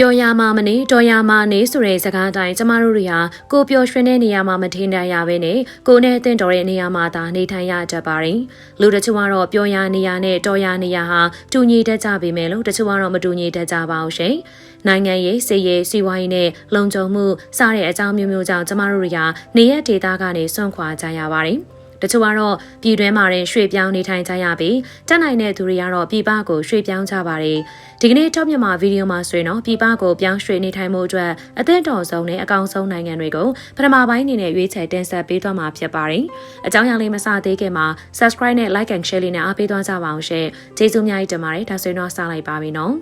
ပျော်ရမှာမနေတော်ရမှာနေဆိုတဲ့စကားတိုင်းကျမတို့တွေဟာကိုပျော်ရွှင်တဲ့နေရာမှာမထင်တတ်ရဘဲနဲ့ကိုနဲ့အသင့်တော်တဲ့နေရာမှာသာနေထိုင်ရတတ်ပါတယ်။လူတချို့ကတော့ပျော်ရနေရာနဲ့တော်ရနေရာဟာတူညီတတ်ကြပေမဲ့လို့တချို့ကတော့မတူညီတတ်ကြပါဘူးရှင်။နိုင်ငံရေးစီရေးစီးပွားရေးနဲ့လုံခြုံမှုစတဲ့အကြောင်းမျိုးမျိုးကြောင့်ကျမတို့တွေဟာနေရဒေသကနေစွန့်ခွာကြရပါတယ်။ တချို့ကတော့ပြည်တွင်းမှာရင်ရွှေ့ပြောင်းနေထိုင်ကြရပြီးတက်နိုင်တဲ့သူတွေကတော့ပြည်ပကိုရွှေ့ပြောင်းကြပါတယ်ဒီကနေ့ top မြန်မာဗီဒီယိုမှာဆိုရင်တော့ပြည်ပကိုပြောင်းရွှေ့နေထိုင်မှုအတွက်အသင့်တော်ဆုံးနဲ့အကောင်းဆုံးနိုင်ငံတွေကိုပထမပိုင်းအနေနဲ့ရွေးချယ်တင်ဆက်ပေးသွားမှာဖြစ်ပါတယ်အကြောင်းအရာလေးမစသေးခင်မှာ subscribe နဲ့ like and share လေးနဲ့အားပေးသွားကြပါအောင်ရှင်ကျေးဇူးအများကြီးတင်ပါတယ်ဒါဆိုရင်တော့စလိုက်ပါပြီနော်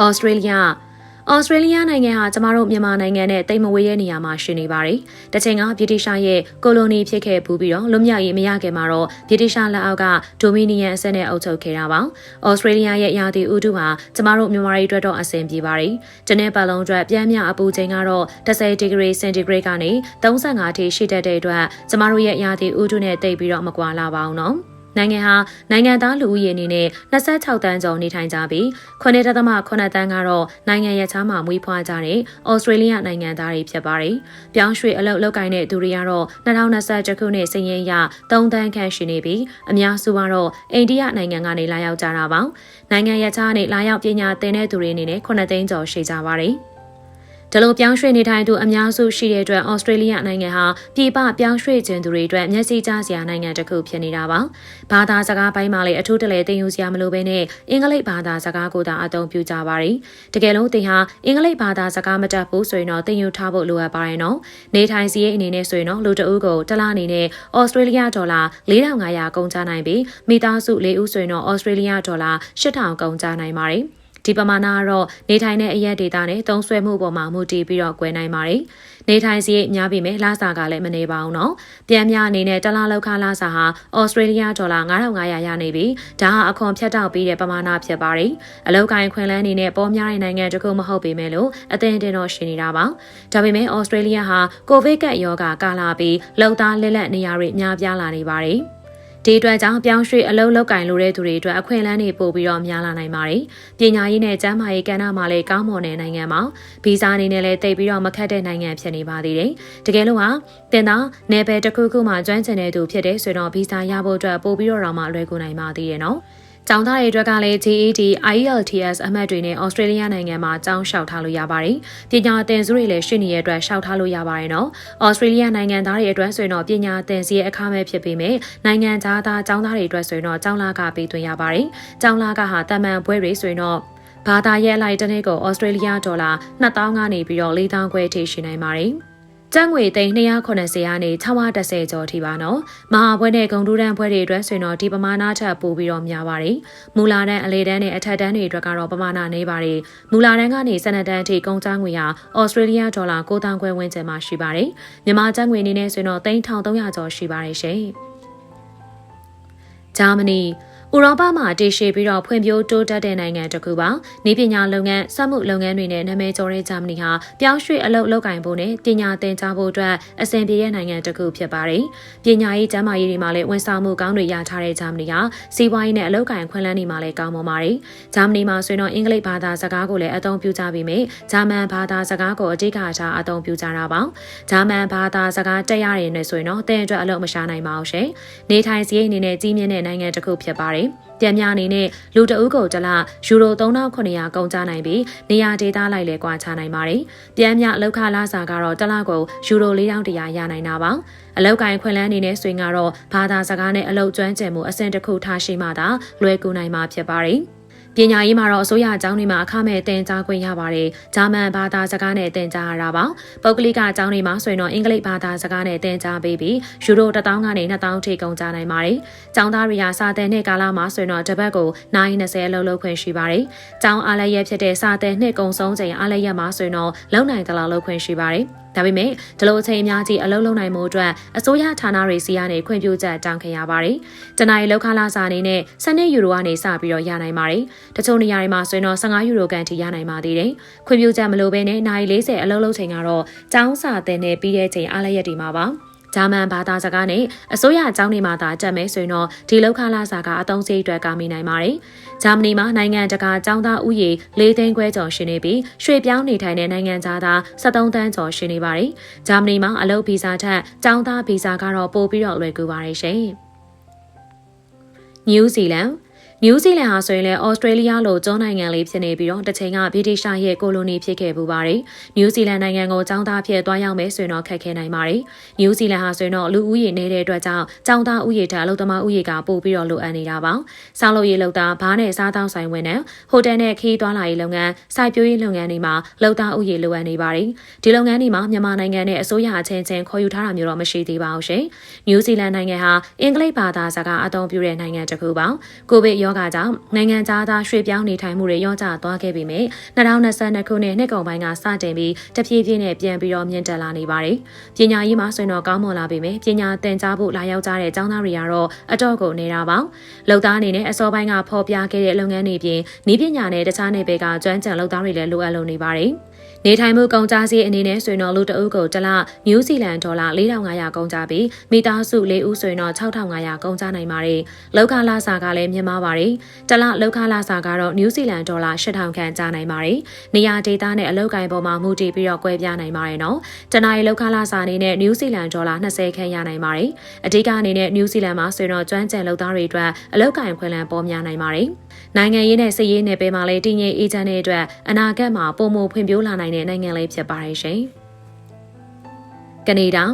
ဩစတြေးလျ ဩစတြေးလျနိုင်ငံဟာကျမတို့မြန်မာနိုင်ငံနဲ့တိတ်မဝေးရဲ့နေရာမှာရှိနေပါတယ်။တချိန်ကဗြိတိရှားရဲ့ကိုလိုနီဖြစ်ခဲ့ပူပြီးတော့လွတ်မြောက်ရေးမရခင်မှာတော့ဗြိတိရှားလက်အောက်ကဒိုမီနီယန်အဆက်နဲ့အုပ်ချုပ်ခဲ့တာပါ။ဩစတြေးလျရဲ့ရာသီဥတုဟာကျမတို့မြန်မာပြည်အတွက်တော့အဆင်ပြေပါတယ်။ဒီနေ့ပတ်လုံးအတွက်ပြန်မြအပူချိန်ကတော့10ဒီဂရီစင်တီဂရိတ်ကနေ35အထိရှိတတ်တဲ့အတွက်ကျမတို့ရဲ့ရာသီဥတုနဲ့တိတ်ပြီးတော့မကွာလာပါဘူးနော်။ နိုင်ငံဟာနိုင်ငံသားလူဦးရေအနေနဲ့26တန်းကျော်နေထိုင်ကြပြီး9.8တန်းကတော့နိုင်ငံရဲ့ခြားမှာမွေးဖွားကြတဲ့ဩစတြေးလျနိုင်ငံသားတွေဖြစ်ပါတယ်။ပြောင်းရွှေ့အလုပ်လုပ်ကိုင်တဲ့သူတွေကတော့2021ခုနှစ်စည်ရင်းရ3တန်းခန့်ရှိနေပြီးအများစုကတော့အိန္ဒိယနိုင်ငံကနေလာရောက်ကြတာပါ။နိုင်ငံရဲ့ခြားနဲ့လာရောက်ပညာသင်တဲ့သူတွေအနေနဲ့9သိန်းကျော်ရှိကြပါတယ်။ ဒီလိုပြောင်းရွှေ့နေထိုင်သူအများစုရှိတဲ့အတွက်ဩစတြေးလျနိုင်ငံဟာပြည်ပပြောင်းရွှေ့ခြင်းသူတွေအတွက်မျက်စိကျစရာနိုင်ငံတစ်ခုဖြစ်နေတာပါ။ဘာသာစကားပိုင်းမှာလည်းအထူးတလဲသင်ယူစရာမလိုဘဲနဲ့အင်္ဂလိပ်ဘာသာစကားကိုသာအသုံးပြုကြပါတယ်။တကယ်လို့သင်ဟာအင်္ဂလိပ်ဘာသာစကားမတတ်ဘူးဆိုရင်တော့သင်ယူထားဖို့လိုအပ်ပါတယ်နော်။နေထိုင်စီးရဲ့အနေနဲ့ဆိုရင်တော့လူတအုပ်ကိုတစ်လအနေနဲ့ဩစတြေးလျဒေါ်လာ4500ကုန်ကျနိုင်ပြီးမိသားစု၄ဦးဆိုရင်တော့ဩစတြေးလျဒေါ်လာ8000ကုန်ကျနိုင်ပါတယ်။ ဒီပမာဏကတော့နေထိုင်တဲ့အရက်ဒေတာနဲ့သုံးဆွဲမှုပေါ်မှာမူတည်ပြီးတော့꿰နိုင်ပါတယ်။နေထိုင်စီများပြီမဲ့လစာကလည်းမနေပါဘူးနော်။ပြန်များအနေနဲ့တလားလောက်ခလစာဟာဩစတြေးလျဒေါ်လာ9500ရနေပြီ။ဒါဟာအခွန်ဖြတ်တောက်ပြီးတဲ့ပမာဏဖြစ်ပါတယ်။အလောက်ကိုင်းခွင်လန်းအနေနဲ့ပေါ်များတဲ့နိုင်ငံတခုမဟုတ်ပေမဲ့လို့အသင်တင်တော့ရှိနေတာပါ။ဒါပေမဲ့ဩစတြေးလျဟာကိုဗစ်ကပ်ရောဂါကာလပြီးလုံသားလက်လက်နေရာတွေများပြားလာနေပါတယ်။ ဒီအတွက်ကြောင့်ပြောင်းရွှေ့အလုပ်လုပ်ကင်လိုတဲ့သူတွေအတွက်အခွင့်အလမ်းတွေပို့ပြီးတော့များလာနိုင်ပါတယ်။ပညာရေးနဲ့ကျန်းမာရေးကဏ္ဍမှာလည်းကောင်းမွန်တဲ့နိုင်ငံမှာဗီဇာအနေနဲ့လည်းတိတ်ပြီးတော့မခက်တဲ့နိုင်ငံဖြစ်နေပါသေးတယ်။တကယ်လို့ဟာတင်တော့နယ်ပယ်တစ်ခုခုမှာကျွမ်းကျင်တဲ့သူဖြစ်တဲ့ဆိုတော့ဗီဇာရဖို့အတွက်ပို့ပြီးတော့တော့မှလွယ်ကူနိုင်ပါသေးတယ်နော်။ ကျောင်းသားတွေအတွက်ကလည်း GED, IELTS အမှတ်တွေနဲ့ Australia နိုင်ငံမှာကျောင်းလျှောက်ထားလို့ရပါတယ်။ပညာသင်စုတွေလည်းရှိနေတဲ့အတွက်လျှောက်ထားလို့ရပါတယ်နော်။ Australia နိုင်ငံသားတွေအတွက်ဆိုရင်တော့ပညာသင်စီရဲ့အခမဲ့ဖြစ်ပေမဲ့နိုင်ငံသားသားကျောင်းသားတွေအတွက်ဆိုရင်တော့ကျောင်းလာကပေးသွင်းရပါတယ်။ကျောင်းလာကဟာတမန်ပွဲတွေဆိုရင်တော့ဘာသာရဲ့အလိုက်တစ်နေ့ကို Australia ဒေါ်လာ2000ကနေပြီးတော့4000ခွဲထိရှိနိုင်ပါတယ်။ ကျန်းငွေသိန်း290ကနေ610ကျော်ထိပါနော်မဟာဘွဲနဲ့ဂုံတူးတန်းဘွဲတွေအတွက်ဆိုရင်တော့ဒီပမာဏထပ်ပိုပြီးတော့များပါတယ်မူလာတန်းအလေတန်းနဲ့အထက်တန်းတွေအတွက်ကတော့ပမာဏနည်းပါတယ်မူလာတန်းကနေစနတန်းအထိကုန်ကျန်းငွေဟာဩစတြေးလျဒေါ်လာ9000ခွဲဝန်းကျင်မှာရှိပါတယ်မြန်မာကျန်းငွေအနေနဲ့ဆိုရင်တော့3300ကျော်ရှိပါတယ်ရှင်ဂျာမနီ ဥရောပမှာတည်ရှိပြီးတော့ဖွံ့ဖြိုးတိုးတက်တဲ့နိုင်ငံတစ်ခုပါ။နေပညာလုပ်ငန်းစက်မှုလုပ်ငန်းတွေနဲ့နာမည်ကျော်တဲ့ဂျာမနီဟာပြောင်းရွှေ့အလုပ်လုပ်ကင်ဖို့နဲ့ပညာသင်ကြားဖို့အတွက်အဆင်ပြေတဲ့နိုင်ငံတစ်ခုဖြစ်ပါတယ်။ပညာရေးကျန်းမာရေးတွေမှာလည်းဝန်ဆောင်မှုကောင်းတွေရထားတဲ့ဂျာမနီဟာစီးပွားရေးနဲ့အလုပ်ကင်ခွင့်လန်းတွေမှာလည်းကောင်းမွန်ပါတယ်။ဂျာမနီမှာဆိုရင်တော့အင်္ဂလိပ်ဘာသာစကားကိုလည်းအသုံးပြုကြပြီးမြဲဂျာမန်ဘာသာစကားကိုအဓိကထားအသုံးပြုကြတာပါ။ဂျာမန်ဘာသာစကားတက်ရရင်လည်းဆိုရင်တော့တင်အတွက်အလုပ်မရှာနိုင်ပါဘူးရှင်။နေထိုင်စရိတ်အနေနဲ့ကြီးမြင့်တဲ့နိုင်ငံတစ်ခုဖြစ်ပါတယ်။ပြန်များအနေနဲ့လူတအုပ်ကိုတလယူရို3900ကုန်ကျနိုင်ပြီးနေရာဒေသလိုက်လဲကွာခြားနိုင်ပါတယ်။ပြန်များအလောက်ခလာစာကတော့တလကိုယူရို4100ရနိုင်တာပါ။အလောက်ကိုင်းခွင့်လန်းအနေနဲ့ဆွေငါတော့ဘာသာစကားနဲ့အလောက်ကျွမ်းကျင်မှုအဆင့်တစ်ခုထားရှိမှသာလွယ်ကူနိုင်မှာဖြစ်ပါတယ်။ ပညာရေးမှာတော့အစိုးရအကြောင်းတွေမှာအခမဲ့သင်ကြားခွင့်ရပါတယ်။ဂျာမန်ဘာသာစကားနဲ့သင်ကြားရတာပါ။ပုဂ္ဂလိကအကြောင်းတွေမှာဆိုရင်တော့အင်္ဂလိပ်ဘာသာစကားနဲ့သင်ကြားပေးပြီးယူရို1000ကနေ2000ထိကုန်ကြနိုင်ပါတယ်။ကျောင်းသားတွေကစာသင်တဲ့ကာလမှာဆိုရင်တော့တစ်ပတ်ကိုနိုင်20အလုပ်လုပ်ခွင့်ရှိပါတယ်။ကျောင်းအားလည်းရဖြစ်တဲ့စာသင်နှစ်ကုံဆုံးချိန်အားလည်းရမှာဆိုရင်တော့လုံနိုင်တလောက်လုပ်ခွင့်ရှိပါတယ်။ ဒါပေမဲ့ဒီလိုအချိန်အများကြီးအလုပ်လုပ်နိုင်မှုအတွက်အစိုးရဌာနတွေစီကနေခွင့်ပြုချက်တောင်းခံရပါတယ်။တနင်္လာရီလောက်ခလာစာအနေနဲ့12ယူရိုကနေစပြီးတော့ရနိုင်ပါတယ်။တချို့နေရာတွေမှာဆိုရင်တော့15ယူရိုကန်ထိရနိုင်ပါသေးတယ်။ခွင့်ပြုချက်မလိုဘဲနဲ့နိုင်40အလုပ်လုပ်ချိန်ကတော့ကျောင်းစာသင်နဲ့ပြီးတဲ့ချိန်အားလရက်ဒီမှာပါ။ဂျာမန်ဘာသာစကားနဲ့အစိုးရအကြောင်းတွေမှာသာတက်မယ်ဆိုရင်တော့ဒီလောက်ခလာစာကအသုံးစရိတ်အတွက်ကမိနိုင်ပါတယ်။ ဂျာမနီမှာနိုင်ငံတကာចောင်းသားဥယေ၄သိန်းခွဲကျော်ရှိနေပြီးရွှေပြောင်းနေထိုင်တဲ့နိုင်ငံသားသား73တန်းကျော်ရှိနေပါတယ်။ဂျာမနီမှာအလုပ်ဗီဇာထက်ចောင်းသားဗီဇာကတော့ပိုပြီးတော့လွယ်ကူပါတယ်ရှင်။နယူးဇီလန် နယူးဇီလန်ဟာဆိုရင်လည်းဩစတြေးလျလိုကျွန်းနိုင်ငံလေးဖြစ်နေပြီးတော့တစ်ချိန်ကဗြိတိရှားရဲ့ကိုလိုနီဖြစ်ခဲ့ပူပါတယ်။နယူးဇီလန်နိုင်ငံကိုចောင်းသားဖြစ်သွားရောက်မယ်ဆိုရင်တော့ခက်ခဲနိုင်ပါတယ်။နယူးဇီလန်ဟာဆိုရင်တော့လူဦးရေနေတဲ့အတွက်ကြောင့်ចောင်းသားဦးရေတက်အလုပ်သမားဦးရေကပိုပြီးတော့လိုအပ်နေတာပါ။စားလို့ရေးလုပ်သားဘားနဲ့စားတောင်းဆိုင်ဝင်တဲ့ဟိုတယ်နဲ့ခီးသွားလာရေးလုပ်ငန်းစိုက်ပျိုးရေးလုပ်ငန်းတွေမှာလုပ်သားဦးရေလိုအပ်နေပါတယ်။ဒီလုပ်ငန်းတွေမှာမြန်မာနိုင်ငံနဲ့အစိုးရအချင်းချင်းခေါ်ယူထားတာမျိုးတော့မရှိသေးပါဘူးရှင်။နယူးဇီလန်နိုင်ငံဟာအင်္ဂလိပ်ဘာသာစကားအသုံးပြုတဲ့နိုင်ငံတစ်ခုပါ။ကိုဗစ်ရောဂါကြောင့်နိုင်ငံနိုင်ငံသားသားရွှေ့ပြောင်းနေထိုင်မှုတွေရောကျသွားခဲ့ပေမဲ့2022ခုနှစ်နှစ်ကုန်ပိုင်းကစတင်ပြီးတဖြည်းဖြည်းနဲ့ပြန်ပြီးတော့မြင့်တက်လာနေပါတယ်။ပညာရေးမှာဆိုရင်တော့ကောင်းမွန်လာပေမဲ့ပညာသင်ကြားဖို့လာရောက်ကြတဲ့ကျောင်းသားတွေကတော့အတော့ကိုနေတာပါ။လုံသားအနေနဲ့အစောပိုင်းကဖော်ပြခဲ့တဲ့လုပ်ငန်းတွေပြင်ဤပညာနဲ့တခြားနယ်ပယ်ကကျွမ်းကျင်လုံသားတွေလည်းလိုအပ်လို့နေပါတယ်။ နေထိုင်မှုကုန်ကျစရိတ်အနေနဲ့ဆိုရင်တော့လူတအုပ်ကိုတစ်လနယူးဇီလန်ဒေါ်လာ4500ကုန်ကျပြီးမိသားစု၄ဦးဆိုရင်တော့6500ကုန်ကျနိုင်ပါတယ်။လောက်ခလာစာကလည်းမြင့်မားပါတယ်။တစ်လလောက်ခလာစာကတော့နယူးဇီလန်ဒေါ်လာ8000ခန့်ကျနိုင်ပါတယ်။နေရာဒေသနဲ့အလုပ်ကိုင်ပေါ်မှာမူတည်ပြီးတော့ကွဲပြားနိုင်ပါတယ်နော်။တနအီလောက်ခလာစာအနေနဲ့နယူးဇီလန်ဒေါ်လာ20ခန့်ရနိုင်ပါတယ်။အဓိကအနေနဲ့နယူးဇီလန်မှာဆိုရင်တော့ကျွမ်းကျင်လုပ်သားတွေအတွက်အလုပ်ကိုင်ခွင့်လန်းပေါ်များနိုင်ပါတယ်။နိုင်ငံရေးနဲ့စစ်ရေးနယ်ပယ်မှာလည်းတည်ငြိမ်အေးချမ်းတဲ့အတွက်အနာဂတ်မှာပုံမဖွံ့ဖြိုးလာနိုင်တဲ့နိုင်ငံလေးဖြစ်ပါတယ်ရှင်။ကနေဒါ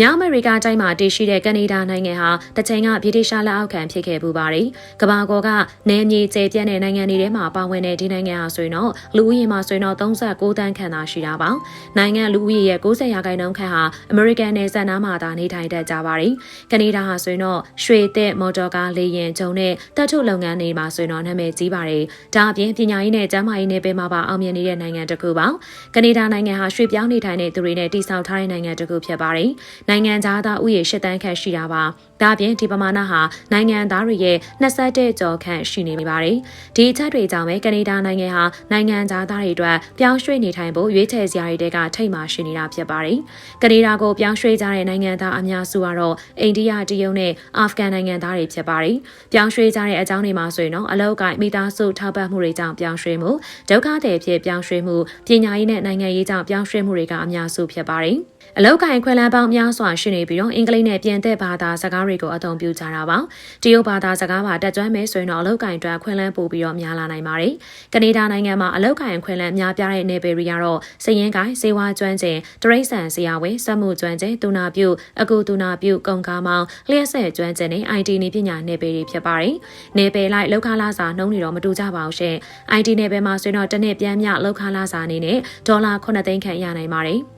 မြောက်အမေရိကတိုင်းမှာတည်ရှိတဲ့ကနေဒါနိုင်ငံဟာတချိန်ကဗြိတိရှားလက်အောက်ခံဖြစ်ခဲ့ပူပါတယ်။ကမ္ဘာကောကနယ်မြေကျယ်ပြန့်တဲ့နိုင်ငံတွေထဲမှာပါဝင်တဲ့ဒီနိုင်ငံဟာဆိုရင်တော့လူဦးရေမှာဆိုရင်တော့39တန်းခန့်သာရှိတာပါ။နိုင်ငံလူဦးရေရဲ့90ရာခိုင်နှုန်းခန့်ဟာအမေရိကန်နယ်စပ်နားမှာသာနေထိုင်တတ်ကြပါတယ်။ကနေဒါဟာဆိုရင်တော့ရွှေသစ်မော်တော်ကားလေယာဉ်ဂျုံနဲ့တပ်ထုတ်လုပ်ငန်းတွေမှာဆိုရင်တော့နာမည်ကြီးပါတယ်။ဒါအပြင်ပညာရေးနဲ့ကျန်းမာရေးနယ်ပယ်မှာပါအောင်မြင်နေတဲ့နိုင်ငံတစ်ခုပါ။ကနေဒါနိုင်ငံဟာရွှေပြောင်းနေထိုင်တဲ့သူတွေနဲ့တည်ဆောက်ထားတဲ့နိုင်ငံတစ်ခုဖြစ်ပါတယ်။နိုင်ငံသားသားဥယေ၈တန်းခန့်ရှိတာပါ။ဒါပြင်ဒီပမာဏဟာနိုင်ငံသားတွေရဲ့21ကျော်ခန့်ရှိနေပါတယ်။ဒီအချက်တွေကြောင့်ပဲကနေဒါနိုင်ငံဟာနိုင်ငံသားသားတွေအတွက်ပြောင်းရွှေ့နေထိုင်ဖို့ရွေးချယ်စရာတွေကထိတ်မှရှိနေတာဖြစ်ပါတယ်။ကနေဒါကိုပြောင်းရွှေ့ကြတဲ့နိုင်ငံသားအများစုကတော့အိန္ဒိယတရုတ်နဲ့အာဖဂန်နိုင်ငံသားတွေဖြစ်ပါတယ်။ပြောင်းရွှေ့ကြတဲ့အကြောင်းတွေမှာဆိုရင်တော့အလောက်ကိုင်းမိသားစုထောက်ပံ့မှုတွေကြောင့်ပြောင်းရွှေ့မှုဒုက္ခသည်ဖြစ်ပြောင်းရွှေ့မှုပညာရေးနဲ့နိုင်ငံရေးကြောင့်ပြောင်းရွှေ့မှုတွေကအများစုဖြစ်ပါတယ်။ အလောက်ကင်ခွဲလန်းပေါင်းများစွာရှိနေပြီးတော့အင်္ဂလိပ်နဲ့ပြင်သစ်ဘာသာစကားတွေကိုအသုံးပြုကြတာပါတရုတ်ဘာသာစကားပါတက်ကြွမယ်ဆိုရင်တော့အလောက်ကင်အတွက်ခွဲလန်းပို့ပြီးတော့များလာနိုင်ပါတယ်ကနေဒါနိုင်ငံမှာအလောက်ကင်ခွဲလန်းများပြားတဲ့နေပယ်ရီကတော့စည်ရင်ကိုင်စေဝါကျွမ်းကျင်တရိတ်ဆန်ဆရာဝန်စက်မှုကျွမ်းကျင်တူနာပြုအကူတူနာပြုကုန်ကားမောင်းလျှက်ဆက်ကျွမ်းကျင်တဲ့ IT နေပညာနေပယ်ရီဖြစ်ပါတယ်နေပယ်လိုက်လောက်ခလာစာနှုံးနေတော့မတူကြပါဘူးရှင် IT နေပယ်မှာဆိုရင်တော့တစ်နှစ်ပြန်မြလောက်ခလာစာအနေနဲ့ဒေါ်လာ9သိန်းခန့်ရနိုင်ပါတယ်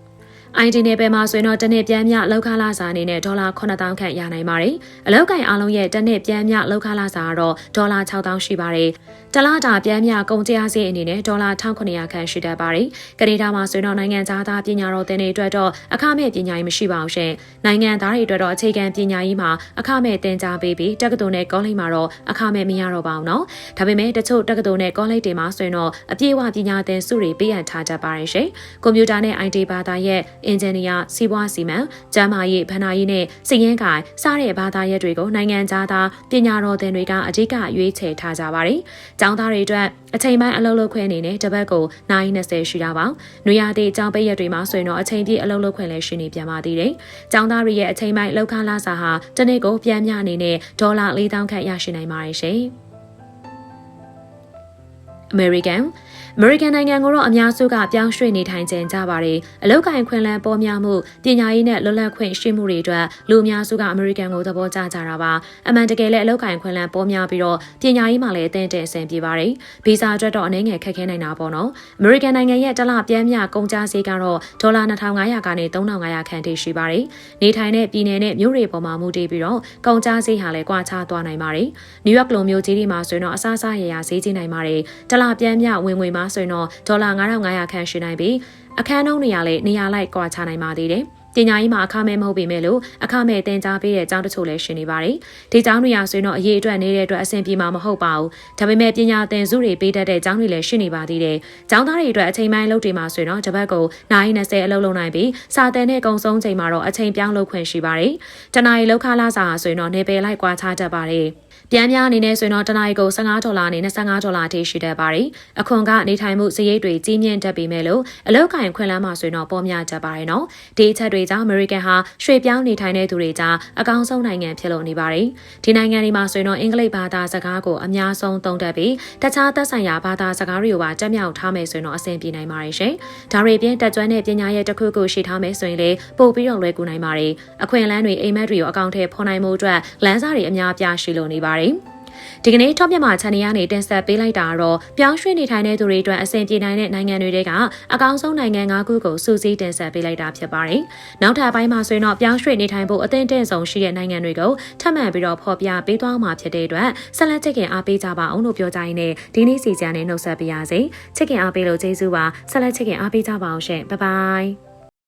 ID နယ်ပယ်မှာဆိုရင်တော့တစ်နှစ်ပြန်မြလောက်ခလာစာအနေနဲ့ဒေါ်လာ9000ခန့်ရနိုင်ပါတယ်။အလောက်ကင်အားလုံးရဲ့တစ်နှစ်ပြန်မြလောက်ခလာစာကတော့ဒေါ်လာ6000ရှိပါတယ်။တလားတာပြန်မြကုန်ကြစည်အနေနဲ့ဒေါ်လာ1900ခန့်ရှိတတ်ပါတယ်။ကနေဒါမှာဆိုရင်တော့နိုင်ငံသားသားပညာတော်သင်တွေအတွက်တော့အခမဲ့ပညာရေးမရှိပါဘူးရှင်။နိုင်ငံသားတွေအတွက်တော့အခြေခံပညာရေးမှာအခမဲ့သင်ကြားပေးပြီးတက္ကသိုလ်နဲ့ကောလိပ်မှာတော့အခမဲ့မရတော့ပါဘူးနော်။ဒါပေမဲ့တချို့တက္ကသိုလ်နဲ့ကောလိပ်တွေမှာဆိုရင်တော့အပြည့်အဝပညာသင်စုတွေပေးအပ်ထားတတ်ပါတယ်ရှင်။ကွန်ပျူတာနဲ့ IT ဘာသာရဲ့အင်ဂျင်နီယာစီးပွားစီမံကျန်းမာရေးဗဏ္ဍာရေးနဲ့စည်ရင်းကိုင်စတဲ့ဘာသာရပ်တွေကိုနိုင်ငံခြားသားပညာတော်သင်တွေကအဓိကရွေးချယ်ထားကြပါတယ်။ကျောင်းသားတွေအတွက်အချိန်ပိုင်းအလုပ်လုပ်ခွင့်အနေနဲ့တပတ်ကိုနိုင်20ရှိတာပါ။နွေရာသီကျောင်းပိတ်ရက်တွေမှာဆိုရင်တော့အချိန်ပြည့်အလုပ်လုပ်ခွင့်လည်းရှိနေပြန်ပါသေးတယ်။ကျောင်းသားတွေရဲ့အချိန်ပိုင်းလောက်ခလာစာဟာတစ်နေ့ကိုပြန်မြအနေနဲ့ဒေါ်လာ4000ခန့်ရရှိနိုင်ပါတယ်ရှင်။ American အမေရိကန်နိုင်ငံကိုတော့အများစုကပြောင်းရွှေ့နေထိုင်ကြကြပါတယ်။အလောက်ကင်ခွင့်လန်းပေါ်များမှုပညာရေးနဲ့လွတ်လပ်ခွင့်ရှိမှုတွေအတွက်လူအများစုကအမေရိကန်ကိုသဘောကျကြတာပါ။အမှန်တကယ်လည်းအလောက်ကင်ခွင့်လန်းပေါ်များပြီးတော့ပညာရေးမှာလည်းအသင့်တဲ့အဆင်ပြေပါတယ်။ဗီဇာအတွက်တော့အနေငယ်ခက်ခဲနိုင်တာပေါ့နော်။အမေရိကန်နိုင်ငံရဲ့တလပြန်မြကုန်ကျစရိတ်ကတော့ဒေါ်လာ2500ကနေ3500ခန့်ထိရှိပါတယ်။နေထိုင်တဲ့ပြည်နယ်နဲ့မြို့တွေပေါ်မှာမူတည်ပြီးတော့ကုန်ကျစရိတ်ဟာလည်းကွာခြားသွားနိုင်ပါတယ်။နယူးယောက်လိုမြို့ကြီးတွေမှာဆိုရင်တော့အစားအစာရရဈေးကြီးနိုင်ပါတယ်။တလပြန်မြဝင်ငွေမှာဆိုရင်တော့ဒေါ်လာ9500ခန့်ရှိနိုင်ပြီးအခန်းနှုန်းနေရာလေးနေရာလိုက်ကွာခြားနိုင်ပါသေးတယ်။ပညာရေးမှာအခမဲ့မဟုတ်ပေမဲ့လို့အခမဲ့တင် जा ပေးတဲ့အကြောင်းတချို့လည်းရှိနေပါတယ်။ဒီကျောင်းတွေရာဆိုရင်တော့အရေးအတွက်နေတဲ့အတွက်အဆင်ပြေမှာမဟုတ်ပါဘူး။ဒါပေမဲ့ပညာသင်စုတွေပေးတတ်တဲ့ကျောင်းတွေလည်းရှိနေပါသေးတယ်။ကျောင်းသားတွေအတွက်အချိန်ပိုင်းလုပ်တွေမှာဆိုရင်တော့တစ်ပတ်ကိုနိုင်20အလုပ်လုပ်နိုင်ပြီးစာသင်တဲ့ကုံဆုံးချိန်မှာတော့အချိန်ပြောင်းလုပ်ခွင့်ရှိပါတယ်။တနအီလောက်ခလာစာဆိုရင်တော့နေပယ်လိုက်ကွာခြားတတ်ပါတယ်။ ပြန်များအနေနဲ့ဆိုရင်တော့တနအီကို15ဒေါ်လာနဲ့25ဒေါ်လာအထိရှိတတ်ပါတယ်။အခွန်ကနေထိုင်မှုစရိတ်တွေကြီးမြင့်တတ်ပေမဲ့လို့အလောက်ကင်ခွင့်လန်းမှာဆိုရင်တော့ပေါ်များတတ်ပါတယ်နော်။ဒီအချက်တွေကြောင့် American ဟာရွှေ့ပြောင်းနေထိုင်တဲ့သူတွေကြားအကောင်းဆုံးနိုင်ငံဖြစ်လို့နေပါတယ်။ဒီနိုင်ငံတွေမှာဆိုရင်တော့အင်္ဂလိပ်ဘာသာစကားကိုအများဆုံးသုံးတတ်ပြီးတခြားသက်ဆိုင်ရာဘာသာစကားတွေကိုပါတက်မြောက်ထားမယ်ဆိုရင်တော့အဆင်ပြေနိုင်ပါတယ်ရှင်။ဒါတွေပြင်တက်ကြွတဲ့ပညာရဲ့တစ်ခုခုရှိထားမယ်ဆိုရင်လေပို့ပြီးတော့လွယ်ကူနိုင်ပါတယ်။အခွင့်အလမ်းတွေအိမ်မက်တွေကိုအကောင့်ထဲဖော်နိုင်မှုအတွက်လမ်းစာတွေအများအပြားရှိလို့နေပါတယ်။ဒီကနေ့ top မြန်မာ channel ကနေတင်ဆက်ပေးလိုက်တာတော့ပြောင်းရွှေ့နေထိုင်တဲ့သူတွေအတွက်အဆင်ပြေနိုင်တဲ့နိုင်ငံတွေတဲကအကောင်းဆုံးနိုင်ငံ၅ခုကိုစူးစီးတင်ဆက်ပေးလိုက်တာဖြစ်ပါတယ်။နောက်ထပ်ပိုင်းမှာဆိုရင်တော့ပြောင်းရွှေ့နေထိုင်ဖို့အသင့်တင့်ဆုံးရှိတဲ့နိုင်ငံတွေကိုထပ်မံပြီးတော့ဖော်ပြပေးသွားမှာဖြစ်တဲ့အတွက်ဆက်လက်ချစ်ခင်အားပေးကြပါအောင်လို့ပြောကြရင်းနဲ့ဒီနေ့စီစဉ်နဲ့နှုတ်ဆက်ပေးရစေ။ချစ်ခင်အားပေးလို့ကျေးဇူးပါဆက်လက်ချစ်ခင်အားပေးကြပါအောင်ရှင်။ဘိုင်ဘိုင်